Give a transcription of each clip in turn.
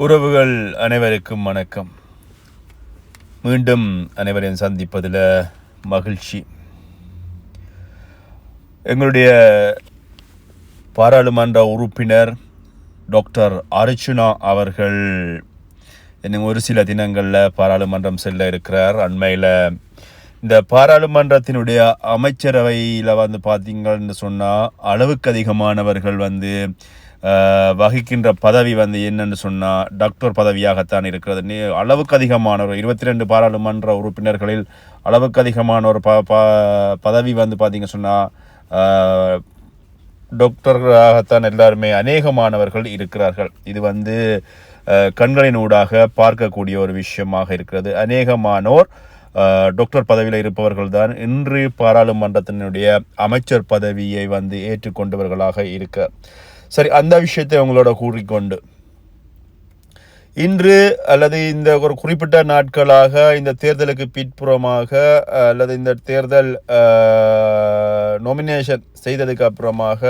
உறவுகள் அனைவருக்கும் வணக்கம். மீண்டும் அனைவரையும் சந்திப்பதில் மகிழ்ச்சி. எங்களுடைய பாராளுமன்ற உறுப்பினர் டாக்டர் அர்ச்சுனா அவர்கள் இன்னும் ஒரு சில தினங்களில் பாராளுமன்றம் செல்ல இருக்கிறார். அண்மையில் இந்த பாராளுமன்றத்தினுடைய அமைச்சரவையில் வந்து பார்த்தீங்கன்னு சொன்னால் அளவுக்கு அதிகமானவர்கள் வந்து வகிக்கின்ற பதவி வந்து என்னன்னு சொன்னால் டாக்டர் பதவியாகத்தான் இருக்கிறது. அளவுக்கு அதிகமானவர் இருபத்தி ரெண்டு பாராளுமன்ற உறுப்பினர்களில் அளவுக்கு அதிகமான ஒரு ப ப- பதவி வந்து பார்த்திங்க சொன்னால் டாக்டர்களாகத்தான் எல்லாருமே அநேகமானவர்கள் இருக்கிறார்கள். இது வந்து கண்களின் ஊடாக பார்க்கக்கூடிய ஒரு விஷயமாக இருக்கிறது. அநேகமானோர் டாக்டர் பதவியில் இருப்பவர்கள் தான் இன்று பாராளுமன்றத்தினுடைய அமைச்சர் பதவியை வந்து ஏற்றுக்கொண்டவர்களாக இருக்க. சரி அந்த விஷயத்தை உங்களோட கூறிக்கொண்டு. இன்று அல்லது இந்த ஒரு குறிப்பிட்ட நாட்களாக இந்த தேர்தலுக்கு பிற்புறமாக அல்லது இந்த தேர்தல் நொமினேஷன் செய்ததுக்கு அப்புறமாக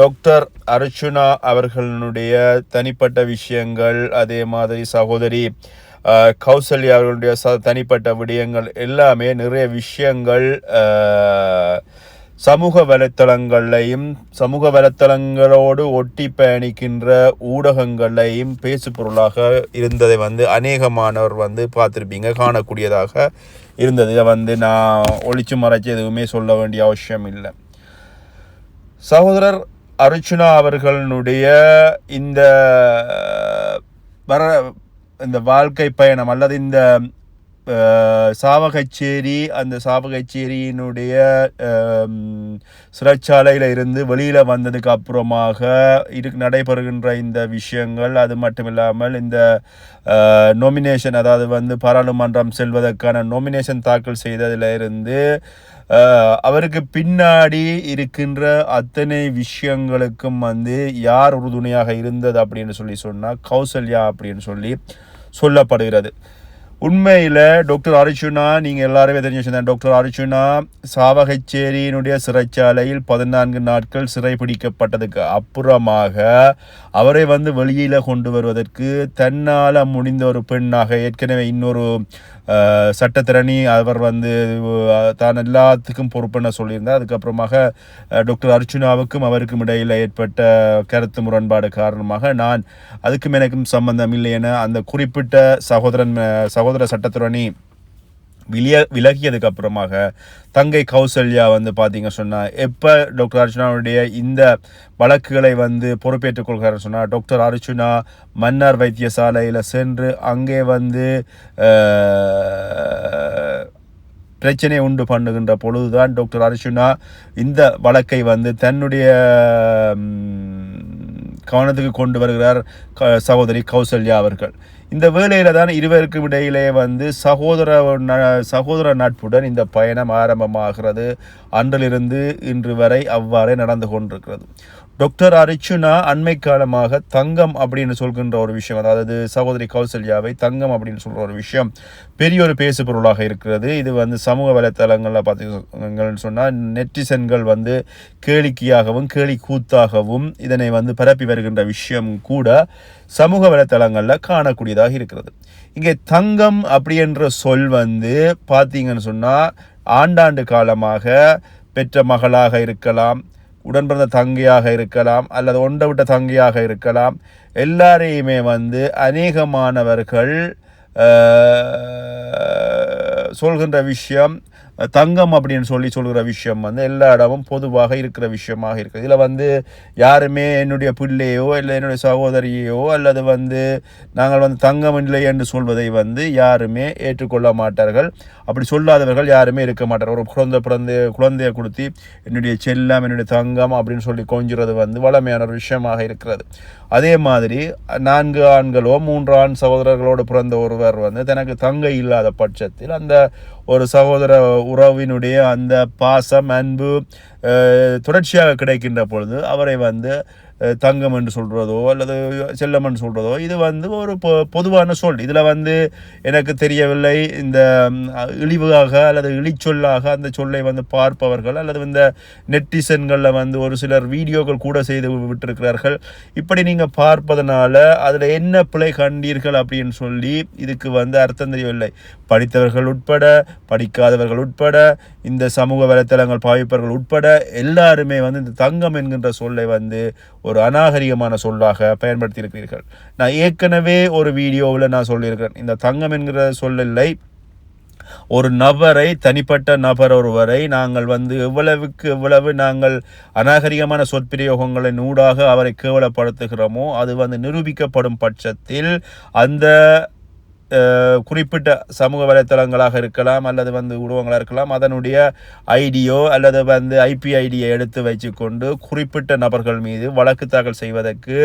டாக்டர் அர்ச்சுனா அவர்களுடைய தனிப்பட்ட விஷயங்கள் அதே மாதிரி சகோதரி கௌசல்யா அவர்களுடைய ச தனிப்பட்ட விடயங்கள் எல்லாமே நிறைய விஷயங்கள் சமூக வலைத்தளங்களையும் சமூக வலைத்தளங்களோடு ஒட்டி பயணிக்கின்ற ஊடகங்களையும் பேசு பொருளாக இருந்ததை வந்து அநேகமானவர் வந்து பார்த்துருப்பீங்க காணக்கூடியதாக இருந்தது. இதை வந்து நான் ஒழிச்சு மறைச்சு எதுவுமே சொல்ல வேண்டிய அவசியம் இல்லை. சகோதரர் அர்ச்சுனா அவர்களுடைய இந்த வர இந்த வாழ்க்கை பயணம் அல்லது இந்த சாவகச்சேரி அந்த சாவகச்சேரியினுடைய சிறைச்சாலையில் இருந்து வெளியில் வந்ததுக்கு அப்புறமாக இரு நடைபெறுகின்ற இந்த விஷயங்கள் அது மட்டும் இல்லாமல் இந்த நொமினேஷன் அதாவது வந்து பாராளுமன்றம் செல்வதற்கான நொமினேஷன் தாக்கல் செய்ததில் இருந்து அவருக்கு பின்னாடி இருக்கின்ற அத்தனை விஷயங்களுக்கும் வந்து யார் உறுதுணையாக இருந்தது அப்படின்னு சொல்லி சொன்னால் கௌசல்யா அப்படின்னு சொல்லி சொல்லப்படுகிறது. உண்மையில் டாக்டர் அர்ச்சுனா நீங்கள் எல்லாருமே தெரிஞ்ச விஷயம் தான். டாக்டர் அர்ச்சுனா சாவகச்சேரியினுடைய சிறைச்சாலையில் பதினான்கு நாட்கள் சிறை பிடிக்கப்பட்டதுக்கு அப்புறமாக அவரை வந்து வெளியில் கொண்டு வருவதற்கு தன்னால் முடிந்த ஒரு பெண்ணாக ஏற்கனவே இன்னொரு சட்டத்திறனி அவர் வந்து தான் எல்லாத்துக்கும் பொறுப்புன்னு சொல்லியிருந்தார். அதுக்கப்புறமாக டாக்டர் அர்ச்சுனாவுக்கும் அவருக்கும் இடையில் ஏற்பட்ட கருத்து முரண்பாடு காரணமாக நான் அதுக்கும் எனக்கும் சம்பந்தம் இல்லை என அந்த குறிப்பிட்ட சகோதரன் சகோதரன் சகோதர சட்டத்துறணி விலிய விலகியதுக்கு அப்புறமாக தங்கை கௌசல்யா வந்து பார்த்தீங்க சொன்னால் எப்போ டாக்டர் அர்ஜுனாவுடைய இந்த வழக்குகளை வந்து பொறுப்பேற்றுக் கொள்கிறார் சொன்னால் டாக்டர் அர்ஜுனா மன்னார் வைத்தியசாலையில் சென்று அங்கே வந்து பிரச்சனை உண்டு பண்ணுகின்ற பொழுதுதான் டாக்டர் அர்ஜுனா இந்த வழக்கை வந்து தன்னுடைய கவனத்துக்கு கொண்டு வருகிறார் க- சகோதரி கௌசல்யா அவர்கள். இந்த வேலையில் தான் இருவருக்கும் இடையிலே வந்து சகோதர சகோதர நட்புடன் இந்த பயணம் ஆரம்பமாகிறது. அன்றிலிருந்து இன்று வரை அவ்வாறே நடந்து கொண்டிருக்கிறது. டாக்டர் அர்ச்சுனா அண்மை காலமாக தங்கம் அப்படின்னு சொல்கின்ற ஒரு விஷயம் அதாவது சகோதரி கௌசல்யாவை தங்கம் அப்படின்னு சொல்கிற ஒரு விஷயம் பெரிய ஒரு பேசு பொருளாக இருக்கிறது. இது வந்து சமூக வலைத்தளங்களில் பார்த்தீங்கன்னு சொன்னால் நெட்டிசன்கள் வந்து கேளிக்கையாகவும் கேலி கூத்தாகவும் இதனை வந்து பரப்பி வருகின்ற விஷயம் கூட சமூக வலைத்தளங்களில் காணக்கூடியதாக இருக்கிறது. இங்கே தங்கம் அப்படி என்ற சொல் வந்து பார்த்தீங்கன்னு சொன்னால் ஆண்டாண்டு காலமாக பெற்ற மகளாக இருக்கலாம் உடன்பிறந்த தங்கையாக இருக்கலாம் அல்லது ஒன்றை விட்ட தங்கையாக இருக்கலாம் எல்லாரையுமே வந்து அநேகமானவர்கள் சொல்கின்ற விஷயம் தங்கம் அப்படின்னு சொல்லி சொல்கிற விஷயம் வந்து எல்லா இடமும் பொதுவாக இருக்கிற விஷயமாக இருக்குது. இதில் வந்து யாருமே என்னுடைய பிள்ளையோ இல்லை என்னுடைய சகோதரியோ அல்லது வந்து நாங்கள் வந்து தங்கம் இல்லை என்று சொல்வதை வந்து யாருமே ஏற்றுக்கொள்ள மாட்டார்கள். அப்படி சொல்லாதவர்கள் யாருமே இருக்க மாட்டார்கள். ஒரு குழந்தை பிறந்து குழந்தையை கொடுத்து என்னுடைய செல்லம் என்னுடைய தங்கம் அப்படின்னு சொல்லி கொஞ்சுறது வந்து வளமையான ஒரு விஷயமாக இருக்கிறது. அதே மாதிரி நான்கு ஆண்களோ மூன்று ஆண் சகோதரர்களோடு பிறந்த ஒருவர் வந்து தனக்கு தங்கை இல்லாத பட்சத்தில் அந்த ஒரு சகோதர உறவினுடைய அந்த பாசம் அன்பு தொடர்ச்சியாக கிடைக்கின்ற பொழுது அவரை வந்து தங்கம் என்று சொல்கிறதோ அல்லது செல்லம் என்று சொல்கிறதோ இது வந்து ஒரு பொ- பொதுவான சொல். இதில் வந்து எனக்கு தெரியவில்லை. இந்த இழிவாக அல்லது இழிச்சொல்லாக அந்த சொல்லை வந்து பார்ப்பவர்கள் அல்லது இந்த நெட்டிசன்களில் வந்து ஒரு சிலர் வீடியோக்கள் கூட செய்து விட்டிருக்கிறார்கள். இப்படி நீங்கள் பார்ப்பதனால அதில் என்ன பிழை கண்டீர்கள் அப்படின்னு சொல்லி இதுக்கு வந்து அர்த்தம் தெரியவில்லை. படித்தவர்கள் உட்பட படிக்காதவர்கள் உட்பட இந்த சமூக வலைத்தளங்கள் பாவிப்பவர்கள் உட்பட எல்லாருமே வந்து இந்த தங்கம் என்கின்ற சொல்லை வந்து ஒரு ஒரு அநாகரிகமான சொல்லாக பயன்படுத்தியிருக்கிறீர்கள். நான் ஏற்கனவே ஒரு வீடியோவில் நான் சொல்லியிருக்கிறேன். இந்த தங்கம் என்கிற சொல்லில்லை ஒரு நபரை தனிப்பட்ட நபர் ஒருவரை நாங்கள் வந்து எவ்வளவுக்கு எவ்வளவு நாங்கள் அநாகரிகமான சொற்பிரயோகங்களின் ஊடாக அவரை கேவலப்படுத்துகிறோமோ அது வந்து நிரூபிக்கப்படும் பட்சத்தில் அந்த குறிப்பிட்ட சமூக வலைத்தளங்களாக இருக்கலாம் அல்லது வந்து உருவங்களாக இருக்கலாம் அதனுடைய ஐடியோ அல்லது வந்து ஐபி ஐடியை எடுத்து வச்சுக்கொண்டு குறிப்பிட்ட நபர்கள் மீது வழக்கு தாக்கல் செய்வதற்கு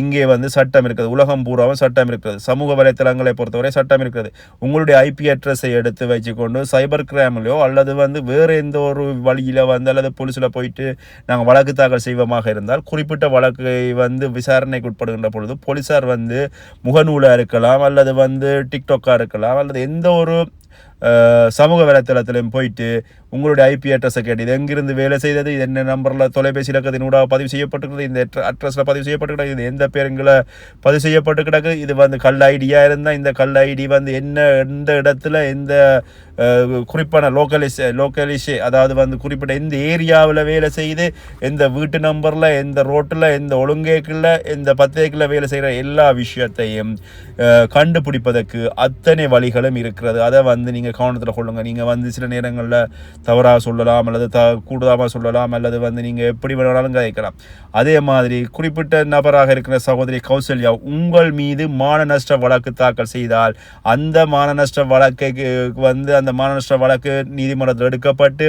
இங்கே வந்து சட்டம் இருக்கிறது. உலகம் பூராவும் சட்டம் இருக்கிறது. சமூக வலைத்தளங்களை பொறுத்தவரை சட்டம் இருக்கிறது. உங்களுடைய ஐபி அட்ரஸை எடுத்து வச்சுக்கொண்டு சைபர் கிரைம்லையோ அல்லது வந்து வேறு எந்த ஒரு வழியில் வந்து அல்லது போலீஸில் போயிட்டு நாங்கள் வழக்கு தாக்கல் செய்வோமாக இருந்தால் குறிப்பிட்ட வழக்கை வந்து விசாரணைக்கு உட்படுகின்ற பொழுது போலீஸார் வந்து முகநூலாக இருக்கலாம் அல்லது வந்து டிக்டாக்காக இருக்கலாம் அல்லது எந்த ஒரு சமூக வலைத்தளத்திலையும் போயிட்டு உங்களுடைய ஐபி அட்ரஸை கேட்டு இது எங்கிருந்து வேலை செய்தது இது என்ன நம்பரில் தொலைபேசி இலக்கத்தின் ஊடாக பதிவு செய்யப்பட்டுக்கிறது இந்த அட்ரஸில் பதிவு செய்யப்பட்டிருக்கிறது இது எந்த பேருங்களை பதிவு செய்யப்பட்டு கிடக்கு இது வந்து கல் ஐடியாக இருந்தால் இந்த கல் ஐடி வந்து என்ன எந்த இடத்துல எந்த குறிப்பான லோக்கலிஸ் லோக்கலிஷ் அதாவது வந்து குறிப்பிட்ட எந்த ஏரியாவில் வேலை செய்து எந்த வீட்டு நம்பரில் எந்த ரோட்டில் எந்த ஒழுங்கேக்கில் எந்த பத்தேக்கில் வேலை செய்கிற எல்லா விஷயத்தையும் கண்டுபிடிப்பதற்கு அத்தனை வழிகளும் இருக்கிறது. அதை வந்து நீங்கள் கவனத்தில் கொள்ளுங்கள் நீங்கள் வந்து சில நேரங்களில் தவறாக சொல்லலாம் அல்லது த கூடுதலாக சொல்லலாம் அல்லது வந்து நீங்கள் எப்படி வேணாலும் கதைக்கலாம். அதே மாதிரி குறிப்பிட்ட நபராக இருக்கிற சகோதரி கௌசல்யா உங்கள் மீது மான நஷ்ட வழக்கு தாக்கல் செய்தால் அந்த மான நஷ்ட வழக்கை வந்து அந்த மான நஷ்ட வழக்கு நீதிமன்றத்தில் எடுக்கப்பட்டு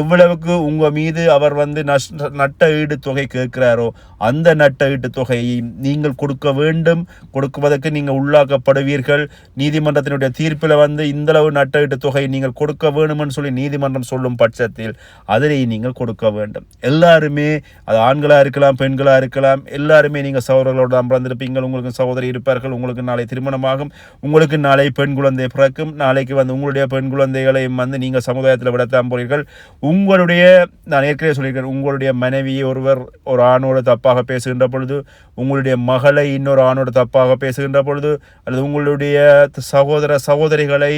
எவ்வளவுக்கு உங்கள் மீது அவர் வந்து நஷ்ட நட்ட ஈடு தொகை கேட்கிறாரோ அந்த நட்ட ஈட்டு தொகையை நீங்கள் கொடுக்க வேண்டும். கொடுக்குவதற்கு நீங்கள் உள்ளாக்கப்படுவீர்கள். நீதிமன்றத்தினுடைய தீர்ப்பில் வந்து இந்தளவு நட்ட ஈட்டு தொகை நீங்கள் கொடுக்க வேணும்னு சொல்லி நீதிமன்றம் சொல்லும் பட்சத்தில் அதனை நீங்கள் கொடுக்க வேண்டும். எல்லாருமே அது ஆண்களாக இருக்கலாம் பெண்களாக இருக்கலாம் எல்லாருமே நீங்கள் சகோதரர்களோட அமர்ந்திருப்பீங்கள். உங்களுக்கு சகோதரி இருப்பார்கள் உங்களுக்கு நாளை திருமணமாகும் உங்களுக்கு நாளை பெண் குழந்தை பிறக்கும் நாளைக்கு வந்து உங்களுடைய பெண் குழந்தைகளையும் வந்து நீங்கள் சமுதாயத்தில் விடத்தான் போறீர்கள். உங்களுடைய நான் ஏற்கனவே சொல்லியிருக்கேன் உங்களுடைய மனைவியை ஒருவர் ஒரு ஆணோடு தப்பாக பேசுகின்ற பொழுது உங்களுடைய மகளை இன்னொரு ஆணோடு தப்பாக பேசுகின்ற பொழுது அல்லது உங்களுடைய சகோதர சகோதரிகளை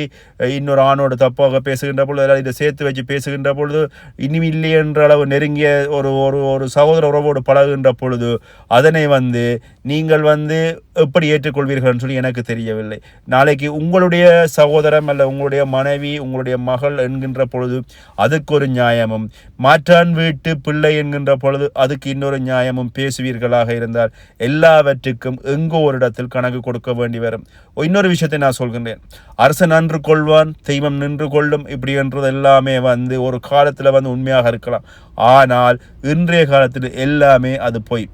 இன்னொரு இன்னொரு ஆணோடு தப்பாக பேசுகின்ற பொழுது அதாவது இதை சேர்த்து வச்சு பேசுகின்ற பொழுது இனிமில்லை இல்லை என்ற அளவு நெருங்கிய ஒரு ஒரு ஒரு சகோதர உறவோடு பழகுகின்ற பொழுது அதனை வந்து நீங்கள் வந்து எப்படி ஏற்றுக்கொள்வீர்கள்னு சொல்லி எனக்கு தெரியவில்லை. நாளைக்கு உங்களுடைய சகோதரம் அல்ல உங்களுடைய மனைவி உங்களுடைய மகள் என்கின்ற பொழுது அதுக்கு ஒரு நியாயமும் மாற்றான் வீட்டு பிள்ளை என்கின்ற பொழுது அதுக்கு இன்னொரு நியாயமும் பேசுவீர்களாக இருந்தால் எல்லாவற்றுக்கும் எங்கோ ஒரு இடத்தில் கணக்கு கொடுக்க வேண்டி வரும். இன்னொரு விஷயத்தை நான் சொல்கின்றேன். அரசன் நன்று கொள்வான் தெய்வம் நின்று கொள்ளும் இப்படி என்றது எல்லாமே வந்து ஒரு காலத்தில் வந்து உண்மையாக இருக்கலாம். ஆனால் இன்றைய காலத்தில் எல்லாமே அது பொய்.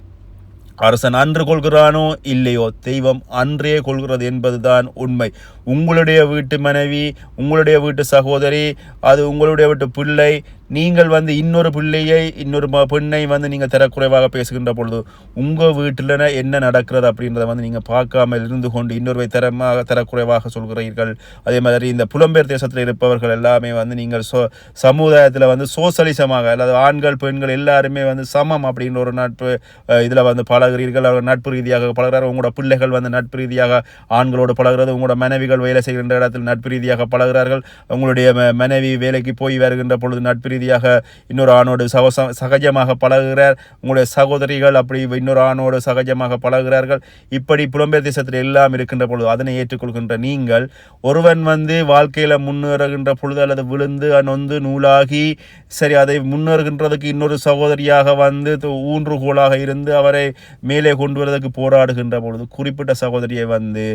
அரசன் அன்று கொள்கிறானோ இல்லையோ தெய்வம் அன்றே கொள்கிறது என்பதுதான் உண்மை. உங்களுடைய வீட்டு மனைவி உங்களுடைய வீட்டு சகோதரி அது உங்களுடைய வீட்டு பிள்ளை நீங்கள் வந்து இன்னொரு பிள்ளையை இன்னொரு ம- பெண்ணை வந்து நீங்கள் தரக்குறைவாக பேசுகின்ற பொழுது உங்கள் வீட்டில் என்ன நடக்கிறது அப்படின்றத வந்து நீங்கள் பார்க்காமல் இருந்து கொண்டு இன்னொருவை தரமாக தரக்குறைவாக சொல்கிறீர்கள். அதே மாதிரி இந்த புலம்பெயர் தேசத்தில் இருப்பவர்கள் எல்லாமே வந்து நீங்கள் சோ சமுதாயத்தில் வந்து சோசலிசமாக அல்லது ஆண்கள் பெண்கள் எல்லாருமே வந்து சமம் அப்படின்ற ஒரு நட்பு இதில் வந்து பழகுறீர்கள். அவர் நட்பு ரீதியாக பழகிறார். உங்களோட பிள்ளைகள் வந்து நட்பு ரீதியாக ஆண்களோடு பழகுறது உங்களோட மனைவிகள் வேலை செய்கின்ற இடத்தில் நட்பு ரீதியாக பழகுறார்கள். உங்களுடைய மனைவி வேலைக்கு போய் வருகின்ற பொழுது நட்பு ரீதியாக இன்னொரு ஆணோடு சகச சகஜமாக பழகுகிறார். உங்களுடைய சகோதரிகள் அப்படி இன்னொரு ஆணோடு சகஜமாக பழகுகிறார்கள். இப்படி புலம்பெயர் தேசத்தில் எல்லாம் இருக்கின்ற பொழுது அதனை ஏற்றுக்கொள்கின்ற நீங்கள் ஒருவன் வந்து வாழ்க்கையில் முன்னேறுகின்ற பொழுது அல்லது விழுந்து நொந்து நூலாகி சரி அதை முன்னேறுகின்றதுக்கு இன்னொரு சகோதரியாக வந்து ஊன்றுகோலாக இருந்து அவரை மேலே கொண்டு வருவதற்கு போராடுகின்ற பொழுது குறிப்பிட்ட சகோதரியை வந்து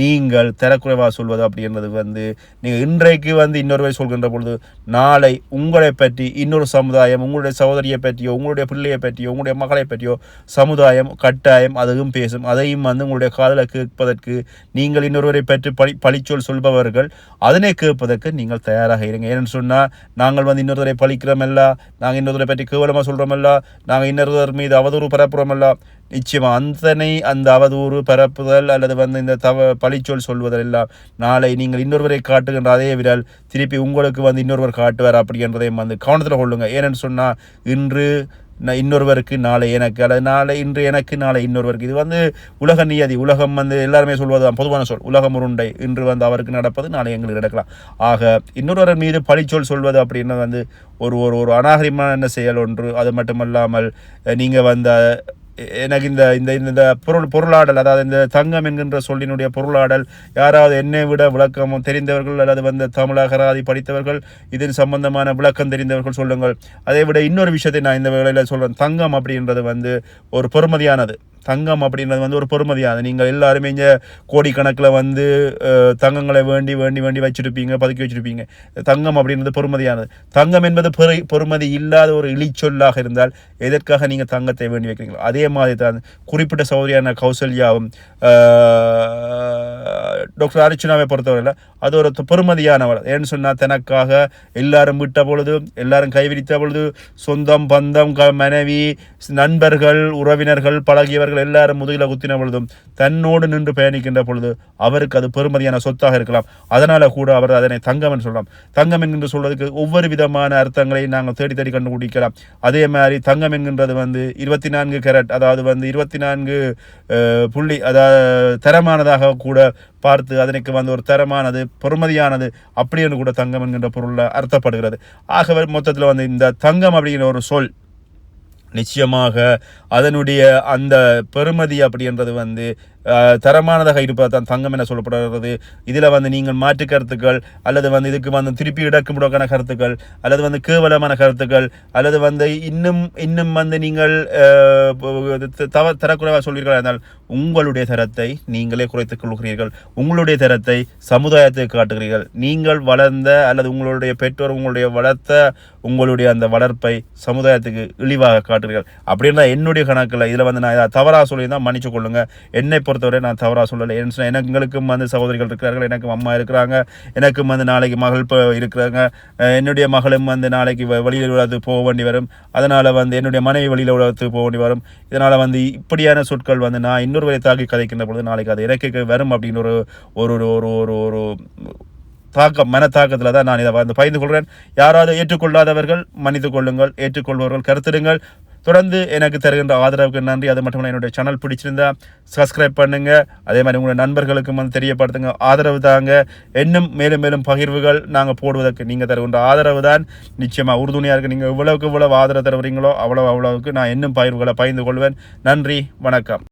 நீங்கள் தரக்குறைவாக சொல்வது அப்படின்றது வந்து நீங்கள் இன்றைக்கு வந்து இன்னொருவை சொல்கின்ற பொழுது நாளை உங்களை பற்றி இன்னொரு சமுதாயம் உங்களுடைய சகோதரியை பற்றியோ உங்களுடைய பிள்ளையை பற்றியோ உங்களுடைய மகளை பற்றியோ சமுதாயம் கட்டாயம் அதுவும் பேசும். அதையும் வந்து உங்களுடைய காதலை கேட்பதற்கு நீங்கள் இன்னொருவரை பற்றி பழி பழிச்சொல் சொல்பவர்கள் அதனை கேட்பதற்கு நீங்கள் தயாராக இருங்க. ஏன்னு சொன்னால் நாங்கள் வந்து இன்னொருவரை பழிக்கிறோமல்ல? நாங்கள் இன்னொருவரை பற்றி கேவலமாக சொல்கிறோமல்ல நாங்கள் இன்னொருவர் மீது அவதூறு பரப்புறோமல்ல? நிச்சயமாக அந்தனை அந்த அவதூறு பரப்புதல் அல்லது வந்து இந்த தவ பழிச்சொல் சொல்வதல் எல்லாம் நாளை நீங்கள் இன்னொருவரை காட்டுகின்ற அதே விரல் திருப்பி உங்களுக்கு வந்து இன்னொருவர் காட்டுவார் அப்படின்றதையும் வந்து கவனத்தில் கொள்ளுங்க. ஏன்னு சொன்னால் இன்று நான் இன்னொருவருக்கு நாளை எனக்கு அல்லது நாளை இன்று எனக்கு நாளை இன்னொருவருக்கு. இது வந்து உலக நியதி உலகம் வந்து எல்லாருமே சொல்வது தான் பொதுவான சொல். உலகம் உருண்டை. இன்று வந்து அவருக்கு நடப்பது நாளை எங்களுக்கு நடக்கலாம். ஆக இன்னொருவர் மீது பழிச்சொல் சொல்வது அப்படின்னா வந்து ஒரு ஒரு ஒரு அநாகரிகமான செயல் ஒன்று. அது மட்டுமல்லாமல் நீங்கள் வந்த எனக்கு இந்த இந்த இந்த பொருள் பொருளாடல் அதாவது இந்த தங்கம் என்கின்ற சொல்லினுடைய பொருளாடல் யாராவது என்னை விட விளக்கம் தெரிந்தவர்கள் அல்லது வந்து தமிழ் அகராதி படித்தவர்கள் இதன் சம்பந்தமான விளக்கம் தெரிந்தவர்கள் சொல்லுங்கள். அதை விட இன்னொரு விஷயத்தை நான் இந்த வேளையில் சொல்கிறேன் தங்கம் அப்படின்றது வந்து ஒரு பொறுமதியானது. தங்கம் அப்படின்றது வந்து ஒரு பொறுமதியானது. நீங்கள் எல்லாருமே இங்கே கோடிக்கணக்கில் வந்து தங்கங்களை வேண்டி வேண்டி வேண்டி வச்சுருப்பீங்க பதுக்கி வச்சுருப்பீங்க. தங்கம் அப்படின்றது பொறுமதியானது. தங்கம் என்பது பெரு பொறுமதி இல்லாத ஒரு இழிச்சொல்லாக இருந்தால் எதற்காக நீங்கள் தங்கத்தை வேண்டி வைக்கிறீங்களோ அதே மாதிரி தான். குறிப்பிட்ட சௌரியான கௌசல்யாவும் டாக்டர் அர்ச்சனாவை பொறுத்தவரையில் அது ஒரு பெருமதியானவர் ஏன்னு சொன்னால் தனக்காக எல்லாரும் விட்ட பொழுது எல்லாரும் கைவிரித்த பொழுது சொந்தம் பந்தம் க மனைவி நண்பர்கள் உறவினர்கள் பழகியவர்கள் எல்லாரும் முதுகில குத்தின பொழுதும் தன்னோடு நின்று பயணிக்கின்ற பொழுது அவருக்கு அது பெருமதியான சொத்தாக இருக்கலாம். அதனால் கூட அவர் அதனை தங்கம் என்று சொல்லலாம். தங்கம் என்கின்ற சொல்வதற்கு ஒவ்வொரு விதமான அர்த்தங்களை நாங்கள் தேடி தேடி கண்டுபிடிக்கலாம். அதே மாதிரி தங்கம் என்கின்றது வந்து இருபத்தி நான்கு கேரட் அதாவது வந்து இருபத்தி நான்கு புள்ளி அதாவது தரமானதாக கூட பார்த்து அதற்கு வந்து ஒரு தரமானது பொறுமதியானது அப்படி என்று கூட தங்கம் என்கின்ற பொருளில் அர்த்தப்படுகிறது. ஆகவே மொத்தத்தில் வந்து இந்த தங்கம் அப்படிங்கிற ஒரு சொல் நிச்சயமாக அதனுடைய அந்த பெருமதி அப்படின்றது வந்து தரமானதாக இருப்பது தான் தங்கம் என சொல்லப்படுகிறது. இதில் வந்து நீங்கள் மாற்று கருத்துக்கள் அல்லது வந்து இதுக்கு வந்து திருப்பி இடக்குமுடக்கான கருத்துக்கள் அல்லது வந்து கேவலமான கருத்துக்கள் அல்லது வந்து இன்னும் இன்னும் வந்து நீங்கள் தவ தரக்குறைவாக சொல்வீர்கள் என்றால் உங்களுடைய தரத்தை நீங்களே குறைத்துக் கொள்கிறீர்கள். உங்களுடைய தரத்தை சமுதாயத்தை காட்டுகிறீர்கள். நீங்கள் வளர்ந்த அல்லது உங்களுடைய பெற்றோர் உங்களுடைய வளர்த்த உங்களுடைய அந்த வளர்ப்பை சமுதாயத்துக்கு இழிவாக காட்டுகிறீர்கள். அப்படின்னா என்னுடைய கணக்கில் இதில் வந்து நான் தவறாக சொல்லியிருந்தால் மன்னிச்சு கொள்ளுங்கள் என்னை பொறுத்தவரை நான் தவறாக சொல்லலை. ஏன்னு எங்களுக்கும் வந்து சகோதரிகள் இருக்கிறார்கள் எனக்கும் அம்மா இருக்கிறாங்க எனக்கும் வந்து நாளைக்கு மகள் இருக்கிறாங்க. என்னுடைய மகளும் வந்து நாளைக்கு வெளியில் உலகத்துக்கு போக வேண்டி வரும். அதனால் வந்து என்னுடைய மனைவி வெளியில் உலகத்துக்கு போக வேண்டி வரும். இதனால் வந்து இப்படியான சொற்கள் வந்து நான் இன்னொருவரை தாக்கி கதைக்கின்ற பொழுது நாளைக்கு அது எனக்கு வரும் அப்படின்னு ஒரு ஒரு ஒரு ஒரு ஒரு தாக்கம் மனத்தாக்கத்தில் தான் நான் இதை வந்து பயந்து கொள்கிறேன். யாராவது ஏற்றுக்கொள்ளாதவர்கள் மன்னித்து கொள்ளுங்கள் ஏற்றுக்கொள்பவர்கள் கருத்திடுங்கள். தொடர்ந்து எனக்கு தருகின்ற ஆதரவுக்கு நன்றி. அது மட்டும் என்னுடைய சேனல் பிடிச்சிருந்தா சப்ஸ்கிரைப் பண்ணுங்க. அதே மாதிரி உங்களுடைய நண்பர்களுக்கும் வந்து தெரியப்படுத்துங்க. ஆதரவு தாங்க. இன்னும் மேலும் மேலும் பகிர்வுகள் நாங்கள் போடுவதற்கு நீங்கள் தருகின்ற ஆதரவு தான். நிச்சயமாக உறுதுணையாக இருக்குது நீங்கள் இவ்வளவுக்கு இவ்வளவு ஆதரவு தருவீங்களோ அவ்வளோ அவ்வளவுக்கு நான் இன்னும் பகிர்வுகளை பகிர்ந்து கொள்வேன். நன்றி. வணக்கம்.